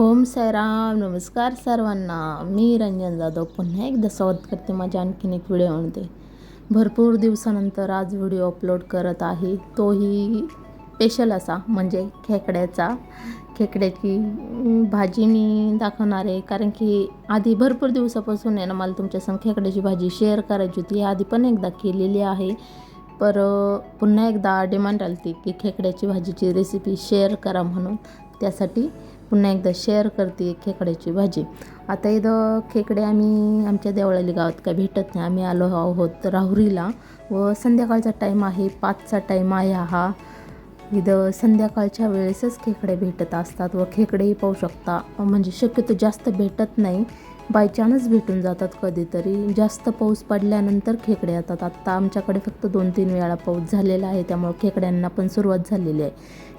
ओम साईराम नमस्कार सर्वांना. मी रंजन जाधव. पुन्हा एकदा स्वागत करते माझ्या आणखीन एक व्हिडिओमध्ये. भरपूर दिवसानंतर आज व्हिडिओ अपलोड करत आहे. तोही स्पेशल असा म्हणजे खेकड्याचा. खेकड्याची भाजी मी दाखवणार आहे. कारण की आधी भरपूर दिवसापासून आहे ना मला तुमच्यासंग खेकड्याची भाजी शेअर करायची होती. आधी पण एकदा केलेली आहे. पर पुन्हा एकदा डिमांड आली होती की खेकड्याची भाजीची रेसिपी शेअर करा म्हणून. त्यासाठी पुन्हा एकदा शेअर करते खेकड्याची भाजी. आता इथं खेकडे आम्ही आमच्या देवळाली गावात काय भेटत नाही. आम्ही आलो आहोत राहुरीला व संध्याकाळचा टाईम आहे. पाचचा टाईम आहे हा. इथं संध्याकाळच्या वेळेसच खेकडे भेटत असतात व खेकडेही पाहू शकता. म्हणजे शक्यतो जास्त भेटत नाही. बायचान्स भेटून जातात कधीतरी. जास्त पाऊस पडल्यानंतर खेकडे येतात. आत्ता आमच्याकडे फक्त दोन तीन वेळा पाऊस झालेला आहे. त्यामुळे खेकड्यांना पण सुरुवात झालेली आहे.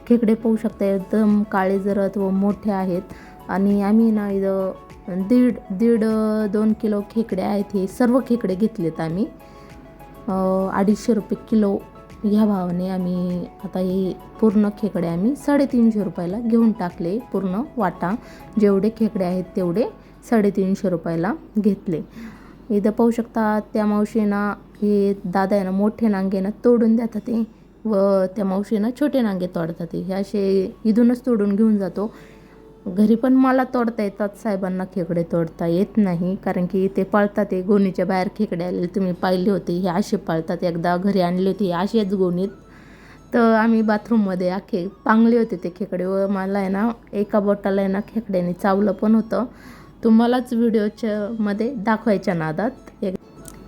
खेकडे पाहू शकता एकदम काळे जरत व मोठे आहेत. आणि आम्ही ना इथं दीड दीड दोन किलो खेकडे आहेत हे सर्व खेकडे घेतलेत आम्ही. अडीचशे रुपये किलो ह्या भावाने आम्ही आता हे पूर्ण खेकडे आम्ही साडेतीनशे रुपयाला घेऊन टाकले पूर्ण वाटा. जेवढे खेकडे आहेत तेवढे साडेतीनशे रुपयाला घेतले. इथं पाहू शकता त्या मावशीनं हे दादा आहे ना मोठे नांगे ना तोडून देतात ते व त्या मावशीनं छोटे नांगे तोडतात. हे असे इथूनच तोडून घेऊन जातो. घरी पण मला तोडता येतात. साहेबांना खेकडे तोडता येत नाही. कारण की ते पाळतात. ते गोणीच्या बाहेर खेकडे आलेले तुम्ही पाहिले होते. हे असे पाळतात. एकदा घरी आणले होते. हे असेच गोणीत. तर आम्ही बाथरूममध्ये आखे पांगले होते ते खेकडे व मला आहे ना एका बोटाला आहे ना खेकड्याने चावलं पण होतं. तुम्हालाच व्हिडिओच्या मध्ये दाखवायच्या नादात.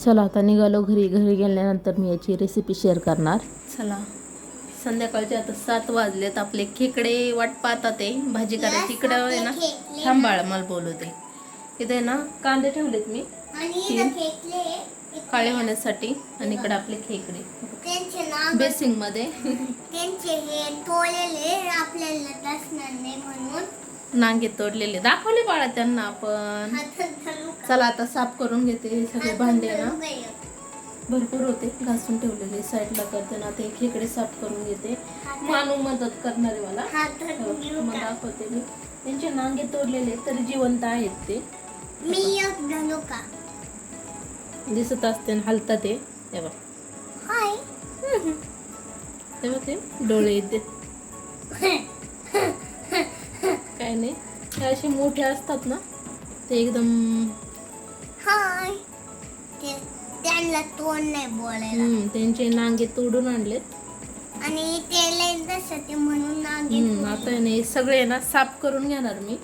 चला आता निघालो घरी. घरी गेल्यानंतर मी याची रेसिपी शेअर करणार. चला. संध्याकाळचे आता सात वाजलेत. आपले खेकडे वाट पाहतात ते भाजी करायची. इकडं आहे ना थांबाळ मला बोलवते. इथे आहे ना कांदे ठेवलेत मी. तीन. काळे होण्यासाठी. आणि इकडे आपले खेकडे. त्यांचे नाव बेसिंगमध्ये त्यांचे तोळलेले आपल्याला नांगे तोडलेले. दाखवले बाळा त्यांना आपण? चला आता साफ करून घेते हे सगळे भांडे ना. भरपूर होते घासून ठेवलेले साईडला करते ना. ते खेकडे साफ करून घेते. मानू मदत करणारे मला. हो, मग? दाखवते मी. त्यांचे नांगे तोडलेले तरी जिवंत आहेत ते. मी दिसत असते आणि हलतात ते. हे बघ. हाय. ते बघ ते डोळे येते नाही. ते असे मोठे असतात ना ते एकदम हाय. ते त्यांना तोंड नाही बोलायला. हम्म, त्यांचे नांगे तोडून आणलेत. आणि ते लय तसं ते म्हणून नागे हम्म, आता आहे ना हे सगळे ना साफ करून घेणार मी.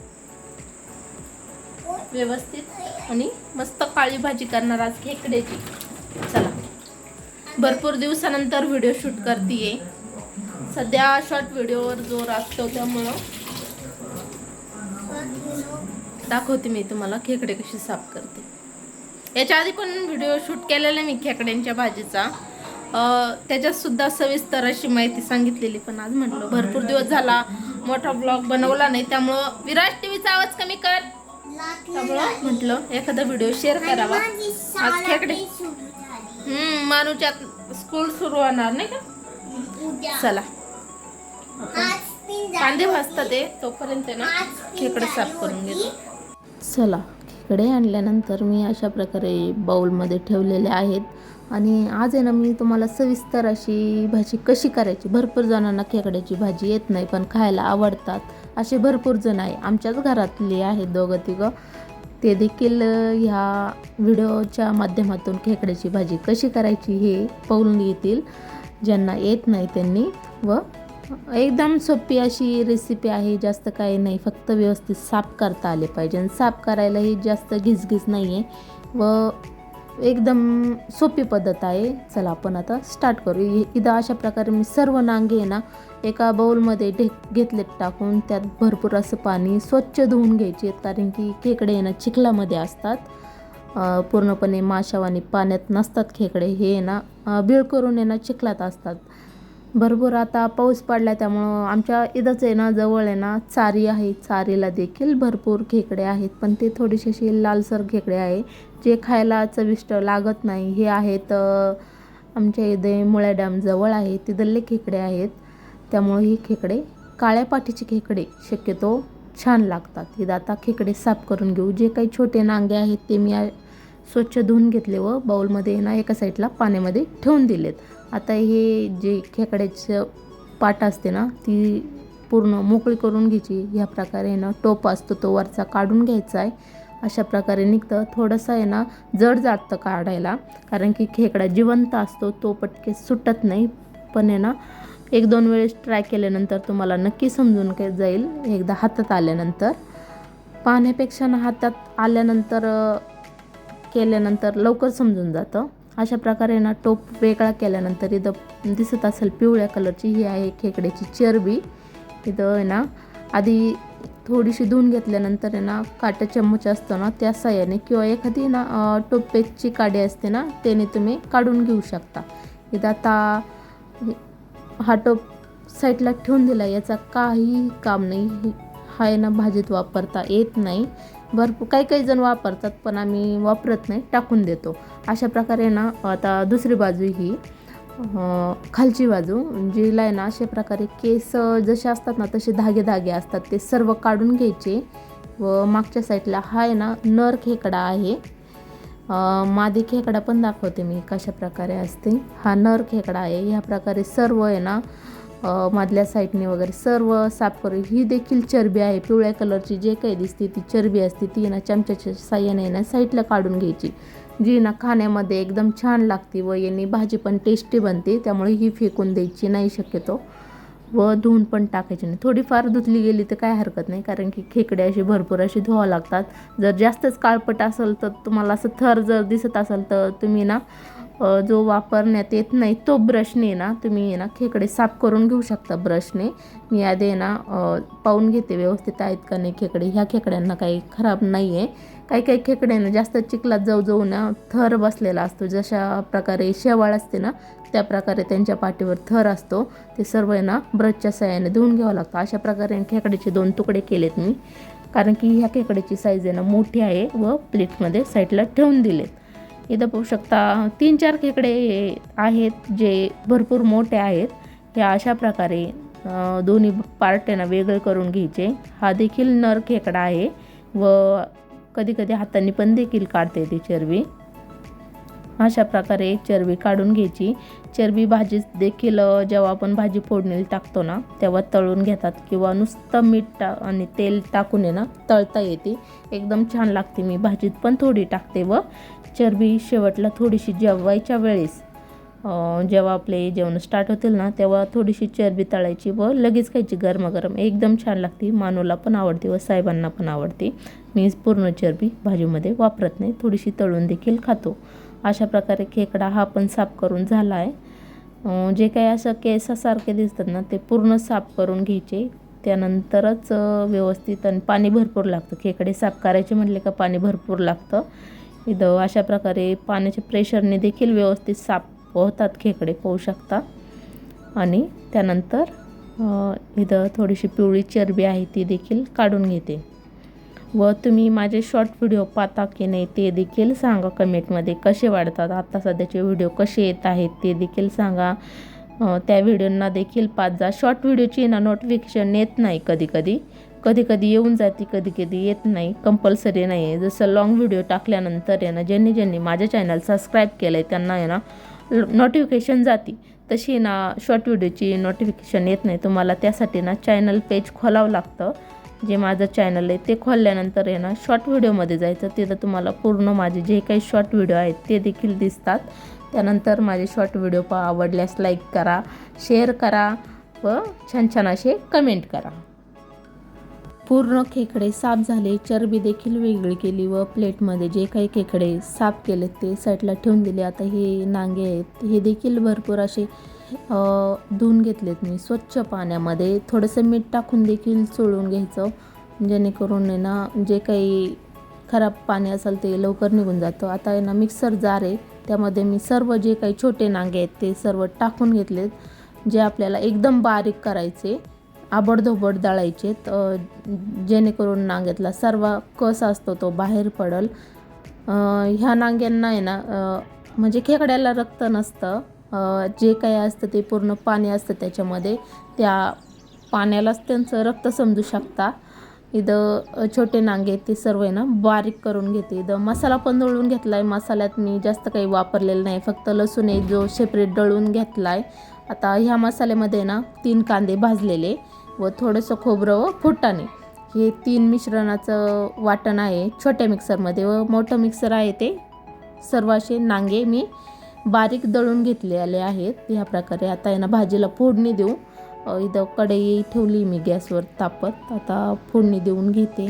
व्यवस्थित. आणि मस्त काळी भाजी करणार आज खेकड्याची. चला. भरपूर दिवसानंतर व्हिडिओ शूट करते सध्या शॉर्ट व्हिडिओवर जोर असतो त्यामुळं. दाखवते मी तुम्हाला खेकडे कशी साफ करते. याच्या आधी पण व्हिडिओ शूट केलेला मी खेकड्यांच्या भाजीचा. त्याच्यात सुद्धा सविस्तर अशी माहिती सांगितलेली पण आज म्हटलं भरपूर दिवस झाला मोठा ब्लॉग बनवला नाही त्यामुळं विराज टीव्हीचा आवाज कमी कर. त्यामुळं म्हटलं एखादा व्हिडिओ शेअर करावा. आज खेकडे हम्म मानूच्या स्कूल सुरू होणार नाही का? चला. कांदे भाजतात ते तोपर्यंत ना खेकडे साफ करून. घेतो. चला खेकडे आणल्यानंतर मी अशा प्रकारे बाउलमध्ये ठेवलेले आहेत. आणि आज आहे ना मी तुम्हाला सविस्तर अशी भाजी कशी करायची? भरपूर जणांना खेकड्याची भाजी येत नाही पण खायला आवडतात. असे भरपूर जण आहे. आमच्याच घरातले आहेत दोघं तिघं. ते देखील ह्या व्हिडिओच्या माध्यमातून खेकड्याची भाजी कशी करायची हे पाहून येतील ज्यांना येत नाही त्यांनी व एकदम सोपी अशी रेसिपी आहे जास्त काही नाही. फक्त व्यवस्थित साफ करता आले पाहिजे. आणि साफ करायलाही जास्त घिसघिस नाही आहे व एकदम सोपी पद्धत आहे. चला आपण आता स्टार्ट करू. इ- इथं अशा प्रकारे मी सर्व नांगे ना एका बाउलमध्ये ढेक घेतलेत टाकून त्यात भरपूर असं पाणी स्वच्छ धुवून घ्यायचे. कारण की खेकडे आहे ना चिखलामध्ये असतात. पूर्णपणे माशावानी पाण्यात नसतात खेकडे. हे आहे ना बिळ करून ना चिखलात असतात. भरपूर आता पाऊस पडला त्यामुळं आमच्या इथंच आहे ना जवळ आहे ना चारी आहे. चारीला देखील भरपूर खेकडे आहेत पण ते थोडेसे असे लालसर खेकडे आहे जे खायला चविष्ट लागत नाही. हे आहेत आमच्या इथे मुळ्या डॅम जवळ आहे तिथले खेकडे आहेत. त्यामुळे हे खेकडे काळ्या पाठीचे खेकडे शक्यतो छान लागतात. इथं आता खेकडे साफ करून घेऊ. जे काही छोटे नांगे आहेत ते मी स्वच्छ धुवून घेतले व बाऊलमध्ये ना एका साईडला पाण्यामध्ये ठेवून दिलेत. आता हे जे खेकड्याचं पाट असते ना ती पूर्ण मोकळी करून घ्यायची. ह्या प्रकारे ना टोप असतो तो वरचा काढून घ्यायचा आहे. अशा प्रकारे निघतं. थोडंसं आहे ना जड जातं काढायला. कारण की खेकडा जिवंत असतो तो पटके सुटत नाही. पण आहे ना एक दोन वेळेस ट्राय केल्यानंतर तुम्हाला नक्की समजून काय जाईल. एकदा हातात आल्यानंतर. पाहण्यापेक्षा ना हातात आल्यानंतर केल्यानंतर लवकर समजून जातं. अशा प्रकारे ना टोप वेगळा केल्यानंतर इथं दिसत असेल पिवळ्या कलरची ही आहे खेकड्याची चरबी. इथं आहे ना आधी थोडीशी धुवून घेतल्यानंतर आहे ना काटा चम्मच असतो ना त्या साह्याने किंवा एखादी ना टोपेची काडी असते ना त्याने तुम्ही काढून घेऊ शकता. इथं आता हा टोप साईडला ठेवून दिला याचा काही काम नाही. हा आहे ना भाजीत वापरता येत नाही. भरपूर काही काही जण वापरतात पण आम्ही वापरत नाही टाकून देतो. अशा प्रकारे ना आता दुसरी बाजू ही खालची बाजू जिला आहे ना अशा प्रकारे केस जसे असतात ना तसे धागे धागे असतात. ते सर्व काढून घ्यायचे. व मागच्या साईडला हा आहे ना नर खेकडा आहे. मादी खेकडा पण दाखवते मी कशा प्रकारे असते. हा नर खेकडा आहे. ह्या प्रकारे सर्व आहे ना मधल्या साईडने वगैरे सर्व साफ करू ही देखील चरबी आहे. पिवळ्या कलरची जे काही दिसते ती चरबी असते ती ना चमच्याच्या साह्याने ना साईडला काढून घ्यायची. जी ना खाण्यामध्ये एकदम छान लागते व यांनी भाजी पण टेस्टी बनते त्यामुळे ही फेकून द्यायची नाही शक्यतो. व धुवून पण टाकायची नाही. थोडीफार धुतली गेली तर काय हरकत नाही कारण की खेकडे अशी भरपूर अशी धुवा लागतात. जर जास्तच काळपट असेल तर तुम्हाला असं थर जर दिसत असेल तर तुम्ही ना जो वापरण्यात येत नाही तो ब्रशने ना तुम्ही आहे ना खेकडे साफ करून घेऊ शकता ब्रशने मी आधी आहे ना पाहून घेते व्यवस्थित आहेत का नाही खेकडे. ह्या खेकड्यांना काही खराब नाही आहे काही काही खेकडे ना जास्त चिखलात जाऊ जाऊ ना थर बसलेला असतो. जशा प्रकारे शेवाळ असते ना त्या प्रकारे त्यांच्या पाठीवर थर असतो. ते सर्व आहे ना ब्रशच्या सहाय्याने धुवून घ्यावं लागतं. अशा प्रकारे खेकड्याचे दोन तुकडे केलेत मी. कारण की ह्या खेकड्याची साईज आहे ना मोठी आहे व प्लेटमध्ये साईडला ठेवून दिलेत. इथं पाहू शकता तीन चार खेकडे आहेत जे भरपूर मोठे आहेत. हे अशा प्रकारे दोन्ही पार्ट्यांना वेगळं वेगळे करून घ्यायचे. हा देखील नर खेकडा आहे व कधी कधी हाताने पण देखील काढते ती चरबी. अशा प्रकारे चरबी काढून घ्यायची. चरबी भाजी देखील जेव्हा आपण भाजी फोडणीला टाकतो ना तेव्हा तळून घेतात किंवा नुसतं मीठ टा आणि तेल टाकून आहे ना तळता येते. एकदम छान लागते. मी भाजीत पण थोडी टाकते व चरबी शेवटला थोडीशी जेवायच्या वेळेस जेव्हा आपले जेवण स्टार्ट होतील ना तेव्हा थोडीशी चरबी तळायची व लगेच खायची गरमागरम. एकदम छान लागते. मानूला पण आवडते व साहेबांना पण आवडते. मी पूर्ण चरबी भाजीमध्ये वापरत नाही. थोडीशी तळून देखील खातो. अशा प्रकारे खेकडा हा पण साफ करून झाला आहे जे काही असं केसासारखे दिसतात ना ते पूर्ण साफ करून घ्यायचे. त्यानंतरच व्यवस्थित आणि पाणी भरपूर लागतं. खेकडे साफ करायचे म्हटले का पाणी भरपूर लागतं. इथं अशा प्रकारे पाण्याच्या प्रेशरने देखील व्यवस्थित साफ होतात खेकडे पाहू शकता. आणि त्यानंतर इथं थोडीशी पिवळी चरबी आहे ती देखील काढून घेते. व तुम्ही माझे शॉर्ट व्हिडिओ पाहता की नाही ते देखील सांगा कमेंटमध्ये कसे वाढतात आता सध्याचे व्हिडिओ कसे येत आहेत ते देखील सांगा. त्या व्हिडिओंना देखील पाच जा. शॉर्ट व्हिडिओची ना नोटिफिकेशन येत नाही कधी कधी कधी येऊन जाते कधी कधी येत नाही कंपल्सरी नाही आहे जसं लाँग व्हिडिओ टाकल्यानंतर आहे ना ज्यांनी ज्यांनी माझ्या चॅनल सबस्क्राईब केलं आहे त्यांना आहे ना नोटिफिकेशन जाते. तशी ना शॉर्ट व्हिडिओची नोटिफिकेशन येत नाही. तुम्हाला त्यासाठी ना चॅनल पेज खोलावं लागतं. जे माझं चॅनल आहे ते खोलल्यानंतर आहे ना शॉर्ट व्हिडिओमध्ये जायचं. तिथं तुम्हाला पूर्ण माझे जे काही शॉर्ट व्हिडिओ आहेत ते देखील दिसतात. त्यानंतर माझे शॉर्ट व्हिडिओ पहा आवडल्यास लाईक करा शेअर करा व छान छान असे कमेंट करा. पूर्ण खेकडे साफ झाले. चरबी देखील वेगळी केली व प्लेटमध्ये जे काही खेकडे साफ केले ते साईडला ठेवून दिले. आता हे नांगे आहेत. हे देखील भरपूर असे धुवून घेतलेत मी. स्वच्छ पाण्यामध्ये थोडंसं मीठ टाकून देखील चोळून घ्यायचं. जेणेकरून आहे ना जे काही खराब पाणी असेल ते लवकर निघून जातं. आता आहे ना मिक्सर जार आहे. त्यामध्ये मी सर्व जे काही छोटे नांगे आहेत ते सर्व टाकून घेतलेत. जे आपल्याला एकदम बारीक करायचे. आबडधोबड दळायचे जेणेकरून नांग्यातला सर्व कस असतो तो बाहेर पडल. ह्या नांग्यांना आहे ना म्हणजे खेकड्याला रक्त नसतं. जे काही असतं ते पूर्ण पाणी असतं त्याच्यामध्ये. त्या पाण्यालाच त्यांचं रक्त समजू शकता. इथं छोटे नांगे ते सर्व आहे ना बारीक करून घेते. इथं मसाला पण दळून घेतला आहे मसाल्यात मी जास्त काही वापरलेलं नाही. फक्त लसूण आहे जो सेपरेट दळून घेतला आहे आता ह्या मसाल्यामध्ये ना तीन कांदे भाजलेले. व थोडंसं खोबरं व फुटाणे. हे तीन मिश्रणाचं वाटण आहे छोट्या मिक्सरमध्ये व मोठं मिक्सर आहे ते. सर्व असे नांगे मी बारीक दळून घेतलेले आहेत. ह्या प्रकारे आता आहे ना भाजीला फोडणी देऊ. इथं कढई ठेवली मी गॅसवर तापत. आता फोडणी देऊन घेते.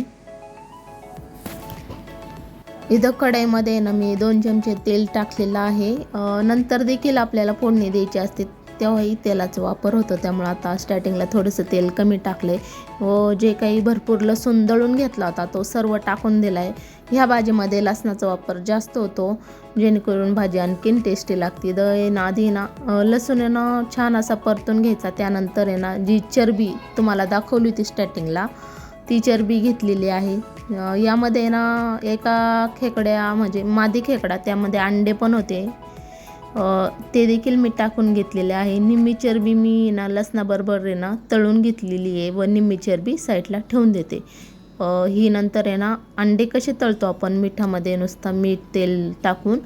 इथं कढईमध्ये ना मी दोन चमचे तेल टाकलेलं आहे. नंतर देखील आपल्याला फोडणी द्यायची असते. तेव्हाही तेलाचा वापर होतो. त्यामुळे आता स्टार्टिंगला थोडंसं तेल कमी टाकलं आहे व जे काही भरपूर लसूण दळून घेतला होता तो सर्व टाकून दिला आहे ह्या भाजीमध्ये लसणाचा वापर जास्त होतो. जेणेकरून भाजी आणखीन टेस्टी लागते. दही ना आधी ना लसूण आहे ना छान असा परतून घ्यायचा. त्यानंतर आहे ना जी चरबी तुम्हाला दाखवली होती स्टार्टिंगला ती चरबी घेतलेली आहे. यामध्ये ना एका खेकड्या म्हणजे मादी खेकडा त्यामध्ये अंडे पण होते. ते देखील मी टाकून घेतलेले आहे. निम्मी चरबी मी ना लसणाबरोबर आहे ना तळून घेतलेली आहे व निम्मी चरबी साईडला ठेवून देते. ही नंतर आहे ना अंडे कसे तळतो आपण? मिठामध्ये नुसतं मीठ तेल टाकून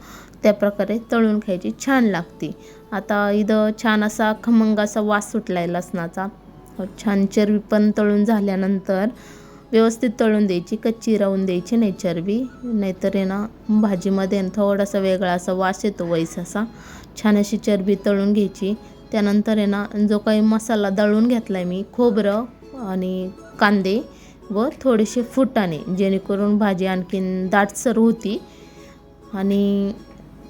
त्या प्रकारे तळून खायची छान लागते. आता इथं छान असा खमंग असा वास सुटला आहे लसणाचा. छान चरबी पण तळून झाल्यानंतर व्यवस्थित तळून द्यायची कच्ची राहून द्यायची नाही चरबी. नाहीतर आहे ना भाजीमध्ये ना थोडासा वेगळा असा वास येतो वैस असा छान अशी चरबी तळून घ्यायची. त्यानंतर आहे ना जो काही मसाला दळून घेतला आहे मी खोबरं आणि कांदे व थोडेसे फुटाणे जेणेकरून भाजी आणखीन दाटसर होती. आणि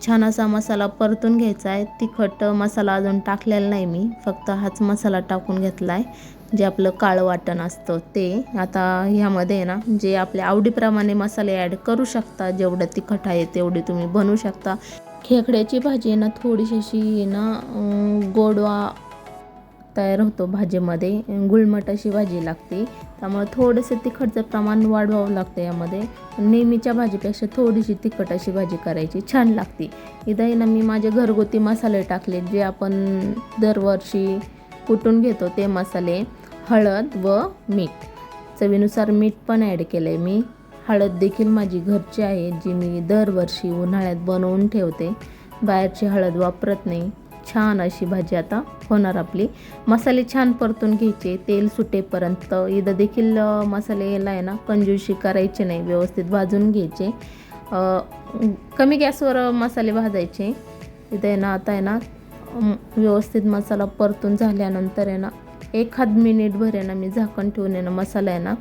छान असा मसाला परतून घ्यायचा आहे. तिखट मसाला अजून टाकलेला नाही मी. फक्त हाच मसाला टाकून घेतला आहे जे आपलं काळं वाटण असतं ते. आता ह्यामध्ये आहे ना जे आपल्या आवडीप्रमाणे मसाले ॲड करू शकता. जेवढं तिखट आहे तेवढे तुम्ही बनवू शकता. खेकड्याची भाजी आहे ना थोडीशी अशी ना गोडवा तयार होतो भाजीमध्ये. गुळमट अशी भाजी लागते. त्यामुळे थोडंसं तिखटचं प्रमाण वाढवावं लागतं यामध्ये. नेहमीच्या भाजीपेक्षा थोडीशी तिखट अशी भाजी करायची छान लागते. इथं ना मी माझे घरगुती मसाले टाकले जे आपण दरवर्षी कुटून घेतो ते मसाले हळद व मीठ. चवीनुसार मीठ पण ॲड केलं आहे मी. हळद देखील माझी घरची आहे जी मी दरवर्षी उन्हाळ्यात बनवून ठेवते. बाहेरची हळद वापरत नाही. छान अशी भाजी आता होणार आपली. मसाले छान परतून घ्यायचे तेल सुटेपर्यंत. इथं देखील मसाले मसाल्याला आहे ना कंजूशी करायचे नाही व्यवस्थित भाजून घ्यायचे. कमी गॅसवर मसाले भाजायचे. इथं आहे ना आता आहे ना व्यवस्थित मसाला परतून झाल्यानंतर आहे ना एखाद मिनिटभर आहे ना मी झाकण ठेवून आहे ना मसाला आहे ना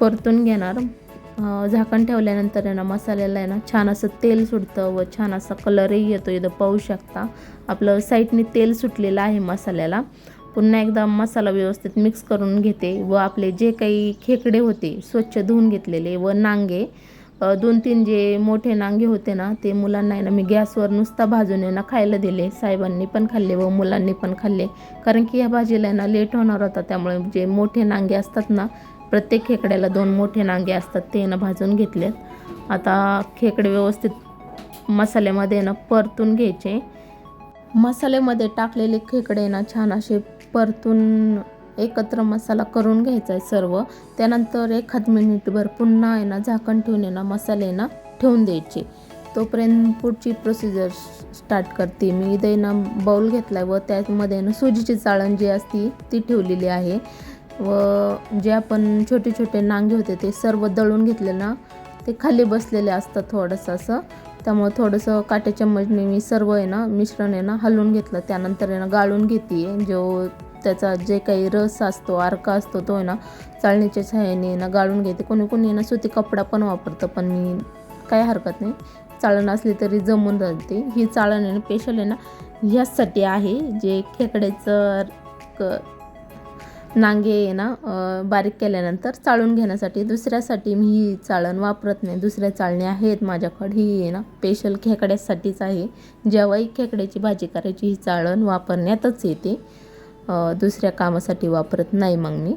परतून घेणार. झाकण ठेवल्यानंतर आहे ना मसाल्याला आहे ना छान असं तेल सुटतं व छान असा कलरही येतो. इथं पाहू शकता. आपलं साईडने तेल सुटलेलं आहे मसाल्याला. पुन्हा एकदा मसाला व्यवस्थित मिक्स करून घेते व आपले जे काही खेकडे होते स्वच्छ धुवून घेतलेले व नांगे दोन तीन जे मोठे नांगे होते ना ते मुलांना आहे ना मी गॅसवर नुसता भाजून आहे ना खायला दिले. साहेबांनी पण खाल्ले व मुलांनी पण खाल्ले. कारण की ह्या भाजीला आहे ना लेट होणार होता. त्यामुळे जे मोठे नांगे असतात ना प्रत्येक खेकड्याला दोन मोठे नांगे असतात ते ना भाजून घेतलेत. आता खेकडे व्यवस्थित मसाल्यामध्ये ना परतून घ्यायचे. मसाल्यामध्ये टाकलेले खेकडे ना छान असे परतून एकत्र मसाला करून घ्यायचा आहे सर्व. त्यानंतर एखाद मिनिटभर पुन्हा आहे ना झाकण ठेवून ना मसाले ना ठेवून द्यायचे. तोपर्यंत पुढची प्रोसिजर स्टार्ट करते. मी इथे ना बाऊल घेतला आहे व त्यामध्ये ना सुजीची चाळण जी असती ती ठेवलेली आहे. व जे आपण छोटे छोटे नांगे होते ते सर्व दळून घेतले ना ते खाली बसलेले असतात थोडंसं असं. त्यामुळे थोडंसं काटे चम्मचने मी सर्व आहे ना मिश्रण आहे ना हलवून घेतलं. त्यानंतर आहे ना गाळून घेते जो त्याचा जे काही रस असतो अर्क असतो तो आहे ना चाळणीच्या सहाय्याने ना गाळून घेते. कोणी कोणी आहे ना सुती कपडा पण वापरतं पण मी काय हरकत नाही. चाळण असली तरी जमून जाते ही चाळण आहे ना स्पेशल आहे ना ह्याचसाठी आहे. जे खेकड्याचं क नांगे आहे ना बारीक केल्यानंतर चाळून घेण्यासाठी दुसऱ्यासाठी मी ही चाळण वापरत नाही. दुसऱ्या चाळणी आहेत माझ्याकडे. ही आहे ना स्पेशल खेकड्यासाठीच आहे. जेव्हाही खेकड्याची भाजी करायची ही चाळण वापरण्यातच येते. दुसऱ्या कामासाठी वापरत नाही मग मी.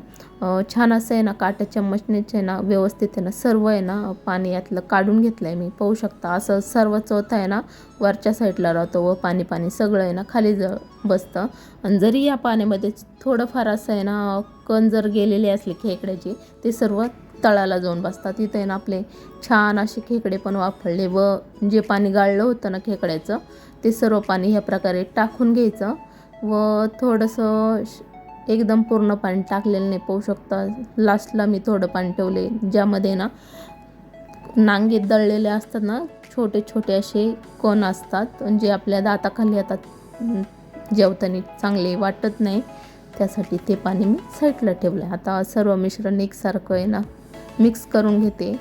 छान असं आहे ना काट्या चम्मचनेच आहे ना व्यवस्थित आहे ना सर्व आहे ना पाणी यातलं काढून घेतलं आहे मी. पाहू शकता असं सर्व चौथा आहे ना वरच्या साईडला राहतो व पाणी पाणी सगळं आहे ना खाली ज बसतं. आणि जरी या पाण्यामध्ये थोडंफार असं आहे ना कण जर गेलेले असले खेकड्याचे ते सर्व तळाला जाऊन बसतात. तिथे आहे ना आपले छान असे खेकडे पण वापरले व जे पाणी गाळलं होतं ना खेकड्याचं ते सर्व पाणी ह्या प्रकारे टाकून घ्यायचं. व थोडंसं श- एकदम पूर्ण पाणी टाकलेलं नाही पाहू शकता. लास्टला मी थोडं पाणी ठेवले ज्यामध्ये ना नांगे दळलेले असतात ना छोटे छोटे असे कोण असतात जे आपल्या दाताखाली येतात. जेवताना चांगले वाटत नाही त्यासाठी ते पाणी मी साईडला ठेवलं आहे आता सर्व मिश्रण एकसारखं आहे ना मिक्स करून घेते.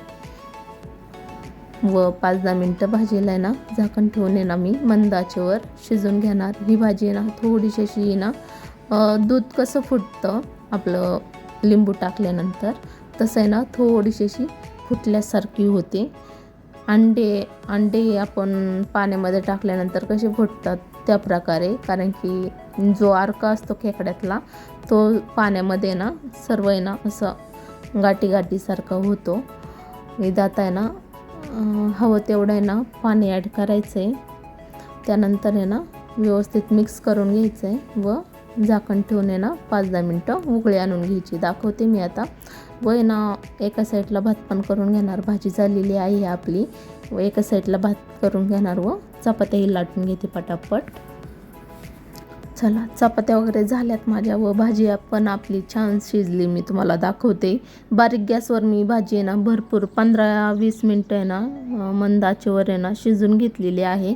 व पाच दहा मिनटं भाजीला आहे ना झाकण ठेवून आहे ना मी मंदाचेवर शिजून घेणार. ही भाजी आहे ना थोडीशी अशी ना दूध कसं फुटतं आपलं लिंबू टाकल्यानंतर तसं आहे ना थोडीशी अशी फुटल्यासारखी होते. अंडे अंडे आपण पाण्यामध्ये टाकल्यानंतर कसे फुटतात त्या प्रकारे कारण की जो आरका असतो खेकड्यातला तो पाण्यामध्ये ना सर्व आहे ना असं गाठी गाठीसारखा होतो इदात आहे ना हवं तेवढं आहे ना पाणी ॲड करायचं आहे त्यानंतर आहे ना व्यवस्थित मिक्स करून घ्यायचं आहे व झाकण ठेवून आहे ना पाच दहा मिनटं उकळी आणून घ्यायची. दाखवते मी आता. व आहे ना एका साईडला भात पण करून घेणार. भाजी झालेली आहे आपली. व एका साईडला भात करून घेणार व चपात्याही लाटून घेते पटापट. चला चपात्या वगैरे झाल्यात माझ्या व भाजी पण आपली छान शिजली मी तुम्हाला दाखवते. बारीक गॅसवर मी भाजी आहे ना भरपूर पंधरा वीस मिनटं आहे ना मंदाचेवर आहे ना शिजून घेतलेली आहे.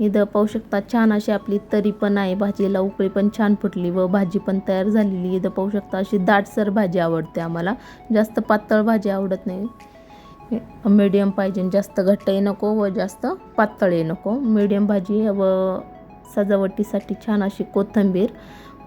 इथं पाहू शकता छान अशी आपली तरी पण आहे भाजीला उकळी पण छान फुटली व भाजी पण तयार झालेली. इथं पाहू शकता अशी दाटसर भाजी आवडते आम्हाला. जास्त पातळ भाजी आवडत नाही. मीडियम पाहिजे जास्त घट्टही नको व जास्त पातळही नको. मीडियम भाजी व सजावटीसाठी छान अशी कोथिंबीर.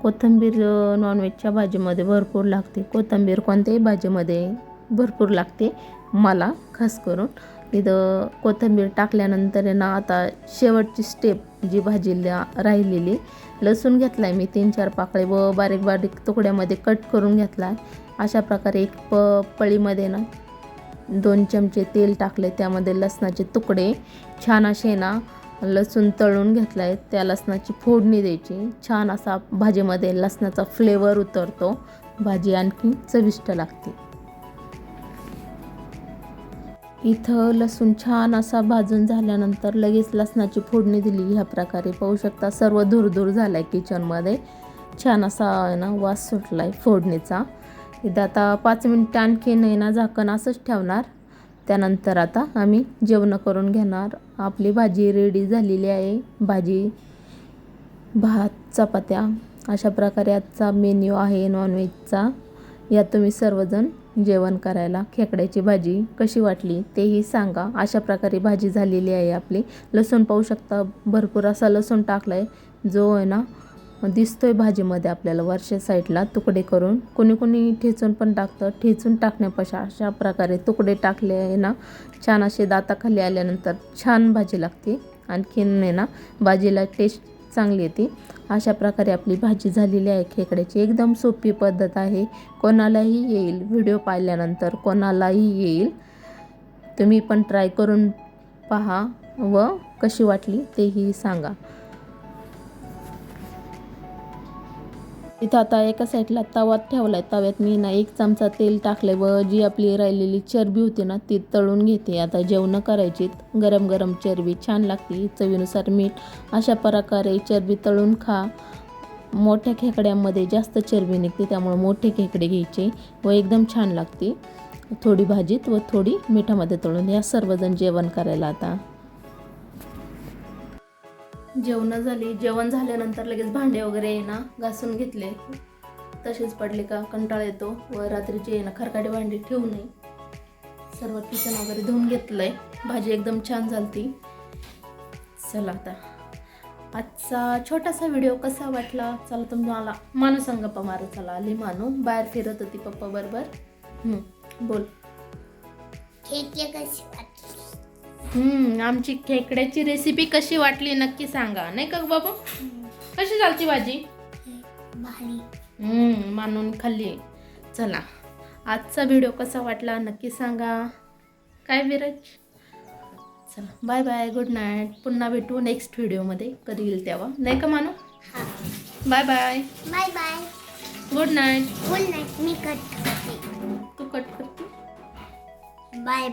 कोथिंबीर नॉनव्हेजच्या भाजीमध्ये भरपूर लागते. कोथिंबीर कोणत्याही भाजीमध्ये भरपूर लागते. मला खास करून. इथं कोथिंबीर टाकल्यानंतर आहे ना आता शेवटची स्टेप जी भाजीला राहिलेली लसूण घेतला आहे मी तीन चार पाकळे व बारीक बारीक तुकड्यामध्ये कट करून घेतला आहे अशा प्रकारे एक प पळीमध्ये ना दोन चमचे तेल टाकले त्यामध्ये लसणाचे तुकडे. छान असे ना लसूण तळून घेतला आहे त्या लसणाची फोडणी द्यायची. छान असा भाजीमध्ये लसणाचा फ्लेवर उतरतो. भाजी आणखी चविष्ट लागते. इथं लसूण छान असा भाजून झाल्यानंतर लगेच लसणाची फोडणी दिली. ह्या प्रकारे पाहू शकता सर्व दूर झाला आहे किचनमध्ये छान असा आहे ना वास सुटला आहे फोडणीचा. इथं आता पाच मिनिटं आणखीन आहे ना झाकण असंच ठेवणार. त्यानंतर आता आम्ही जेवण करून घेणार. आपली भाजी रेडी झालेली आहे. भाजी भात चपात्या. अशा प्रकारे आजचा मेन्यू आहे नॉनव्हेजचा यात तुम्ही सर्वजण जेवण करायला खेकड्याची भाजी कशी वाटली तेही सांगा. अशा प्रकारे भाजी झालेली आहे आपली. लसूण पाहू शकता भरपूर असा लसूण टाकला आहे जो आहे ना दिसतोय भाजीमध्ये आपल्याला वरच्या साईडला तुकडे करून. कोणी कोणी ठेचून पण टाकतं. ठेचून टाकण्यापेक्षा अशा प्रकारे तुकडे टाकले आहे ना छान असे दाताखाली आल्यानंतर छान भाजी लागते. आणखीन आहे ना भाजीला टेस्ट चांगली येते. अशा प्रकारे आपली भाजी झालेली आहे खेकड्याची. एकदम सोपी पद्धत आहे. कोणालाही येईल. व्हिडिओ पाहिल्यानंतर कोणालाही येईल. तुम्ही पण ट्राय करून पहा व कशी वाटली तेही सांगा. इथं आता एका साईडला तवा ठेवला आहे तव्यात मी ना एक चमचा तेल टाकले व जी आपली राहिलेली चरबी होती ना ती तळून घेते. आता जेवणं करायची गरम गरम चरबी छान लागते. चवीनुसार मीठ अशा प्रकारे चरबी तळून खा. मोठ्या खेकड्यांमध्ये जास्त चरबी निघते त्यामुळे मोठे खेकडे घ्यायचे व एकदम छान लागते. थोडी भाजीत व थोडी मिठामध्ये तळून या सर्वजण जेवण करायला आता. जेवणं झाली. जेवण झाल्यानंतर लगेच भांडे वगैरे आहे ना घासून घेतले. तसेच पडले का? कंटाळा येतो. व रात्रीची आहे ना खरकाटी भांडी ठेवू नये सर्व किचन वगैरे धुवून घेतलंय. भाजी एकदम छान झालती. चला आता. आजचा छोटासा व्हिडिओ कसा वाटला? चला तुम्हाला मानू सांग गप्पा मारू चला आली मानू. बाहेर फिरत होती पप्पा बरोबर. बोल. कशी आमची खेकड्याची रेसिपी कशी वाटली नक्की सांगा. नाही का बाबू? कशी झालती भाजी? हम्म, मानून खाल्ली. चला आजचा व्हिडिओ कसा वाटला नक्की सांगा. काय विराज? चला बाय बाय गुड नाईट पुन्हा भेटू नेक्स्ट व्हिडिओमध्ये कधी येईल तेव्हा. नाही का मानू? हा. Bye bye bye bye good night good night मी कट करते. तू कट करते? Bye bye